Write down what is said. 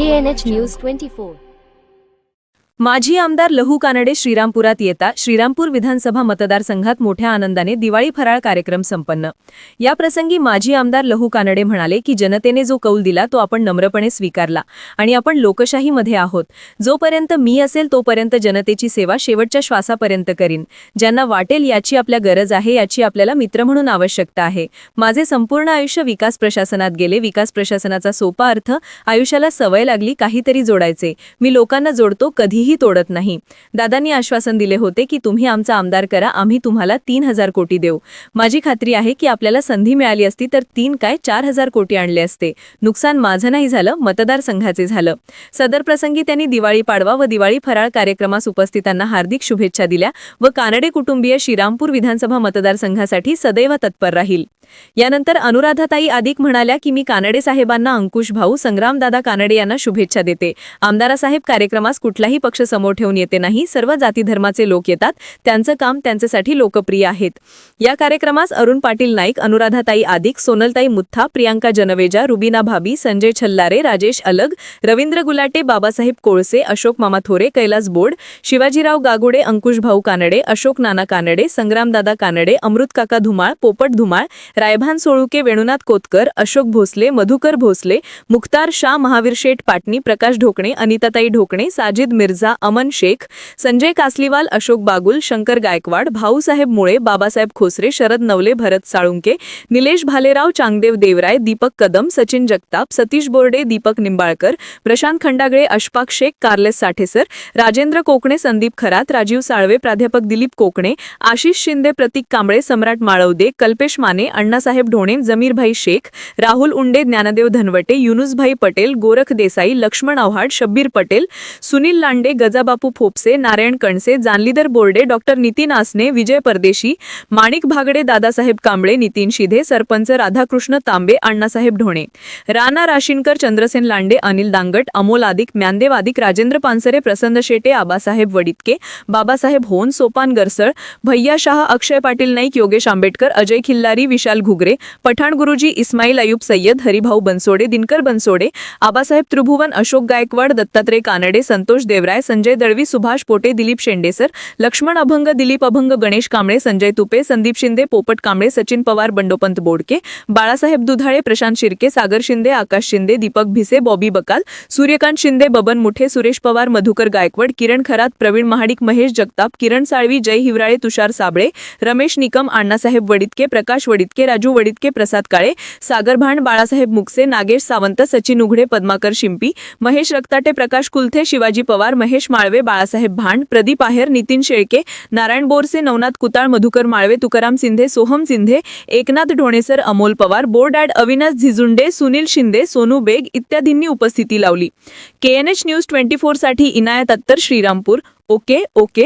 KNH News 24 माजी आमदार लहू कानडे श्रीरामपुरात येता श्रीरामपूर विधानसभा मतदारसंघात मोठ्या आनंदाने दिवाळी फराळ कार्यक्रम संपन्न. या प्रसंगी माजी आमदार लहू कानडे म्हणाले की जनतेने जो कौल दिला तो आपण नम्रपणे स्वीकारला आणि आपण लोकशाहीमध्ये आहोत. जोपर्यंत मी असेल तोपर्यंत जनतेची सेवा शेवटच्या श्वासापर्यंत करीन. ज्यांना वाटेल याची आपल्या गरज आहे याची आपल्याला मित्र म्हणून आवश्यकता आहे. माझे संपूर्ण आयुष्य विकास प्रशासनात गेले. विकास प्रशासनाचा सोपा अर्थ आयुष्याला सवय लागली काहीतरी जोडायचे. मी लोकांना जोडतो कधीही तोडत नाही. दादांनी आश्वासन दिले होते की तुम्ही आमचा आमदार करा आम्ही तुम्हाला तीन हजार कोटी देऊ. माझी खात्री आहे की आपल्याला संधी मिळाली असती तर तीन काय चार हजार कोटी आणले असते. नुकसान माझं नाही झालं मतदारसंघाचे झालं. सदर प्रसंगी त्यांनी दिवाळी पाडवा व दिवाळी फराळ कार्यक्रमास उपस्थितांना हार्दिक शुभेच्छा दिल्या व कानडे कुटुंबीय श्रीरामपूर विधानसभा मतदारसंघासाठी सदैव तत्पर राहील. यानंतर अनुराधाताई अधिक म्हणाल्या की मी कानडे साहेबांना अंकुश भाऊ संग्रामदादा कानडे यांना शुभेच्छा देते. आमदारासाहेब कार्यक्रमास कुठलाही पक्ष समोर ठेवून येते नाही. सर्व जाती धर्माचे लोक येतात. त्यांचं काम त्यांच्यासाठी लोकप्रिय आहेत. या कार्यक्रमास अरुण पाटील नाईक अनुराधाताई आदिक सोनलताई मुथ्था प्रियांका जनवेजा रुबीना भाबी संजय छल्लारे राजेश अलग रवींद्र गुलाटे बाबासाहेब कोळसे अशोक मामा थोरे कैलास बोर्ड शिवाजीराव गागुडे अंकुश भाऊ कानडे अशोक नाना कानडे संग्रामदादा कानडे अमृत काका धुमाळ पोपट धुमाळ रायभान सोळुके वेणुनाथ कोतकर अशोक भोसले मधुकर भोसले मुख्तार शाह महावीर शेठ पाटणी प्रकाश ढोकणे अनिताताई ढोकणे साजिद मिर्झा अमन शेख संजय कासलीवाल अशोक बागुल शंकर गायकवाड भाऊसाहेब मुळे बाबासाहेब खोसरे शरद नवले भरत साळुंके निलेश भालेराव चांगदेव देवराय दीपक कदम सचिन जगताप सतीश बोर्डे दीपक निंबाळकर प्रशांत खंडागळे अशफाक शेख कार्लेस साठेसर राजेंद्र कोकणे संदीप खरात राजीव साळवे प्राध्यापक दिलीप कोकणे आशिष शिंदे प्रतीक कांबळे सम्राट माळवदे कल्पेश माने अण्णासाहेब ढोणे जमीरभाई शेख राहुल उंडे ज्ञानदेव धनवटे युनुसभाई पटेल गोरख देसाई लक्ष्मण आव्हाड शब्बीर पटेल सुनील लांडे गजाबापू फोपसे नारायण कणसे जानलीधर बोर्डे डॉक्टर नितीन आसने विजय परदेशी माणिक भागडे दादासाहेब कांबळे नितीन शिधे सरपंच राधाकृष्ण तांबे अण्णासाहेब ढोणे राणा राशीनकर चंद्रसेन लांडे अनिल दांगट अमोल आदिक म्यानदेव आदिक राजेंद्र पानसरे प्रसन्न शेटे आबासाहेब वडितके बाबासाहेब होन सोपान गरसळ भैया शाह अक्षय पाटील नाईक योगेश आंबेडकर अजय खिल्लारी विशाल घुगरे पठाण गुरुजी इस्माईल अयुब सय्यद हरिभाऊ बनसोडे दिनकर बनसोडे आबासाहेब त्रिभुवन अशोक गायकवाड दत्तात्रय कानडे संतोष देवराय संजय दळवी, सुभाष पोटे, दिलीप शेंडेसर लक्ष्मण अभंग, दिलीप अभंग, गणेश कांबळे, संजय तुपे, संदीप शिंदे, पोपट कांबळे, सचिन पवार, बंडोपंत बोडके, बाळासाहेब दुधाळे, प्रशांत शिर्के, सागर शिंदे, आकाश शिंदे, दीपक भिसे, बॉबी बकाल, सूर्यकांत शिंदे, बबन मुठे, सुरेश पवार, मधुकर गायकवाड, किरण खरात, प्रवीण महाडिक, महेश जगताप, किरण साळवी, जय हिवराळे, तुषार साबळे, रमेश निकम, अण्णासाहेब वडितके, प्रकाश वडितके, राजू वडितके, प्रसाद काळे, सागर भांड, बाळासाहेब मुकसे, नागेश सावंत, सचिन उघडे, पद्माकर शिंपी, महेश रक्ताटे, प्रकाश कुलथे, शिवाजी पवार, महेश माळवे बाळासाहेब भांड प्रदीप आहेर नितीन शेळके नारायण बोरसे नवनाथ कुताळ मधुकर माळवे तुकाराम सिंधे सोहम सिंधे एकनाथ ढोणेसर अमोल पवार बोर्ड अविनाश झिजुंडे सुनील शिंदे सोनू बेग इत्यादींनी उपस्थिती लावली. K N H news twenty फोरसाठी इनायत अत्तर श्रीरामपूर. Okay okay.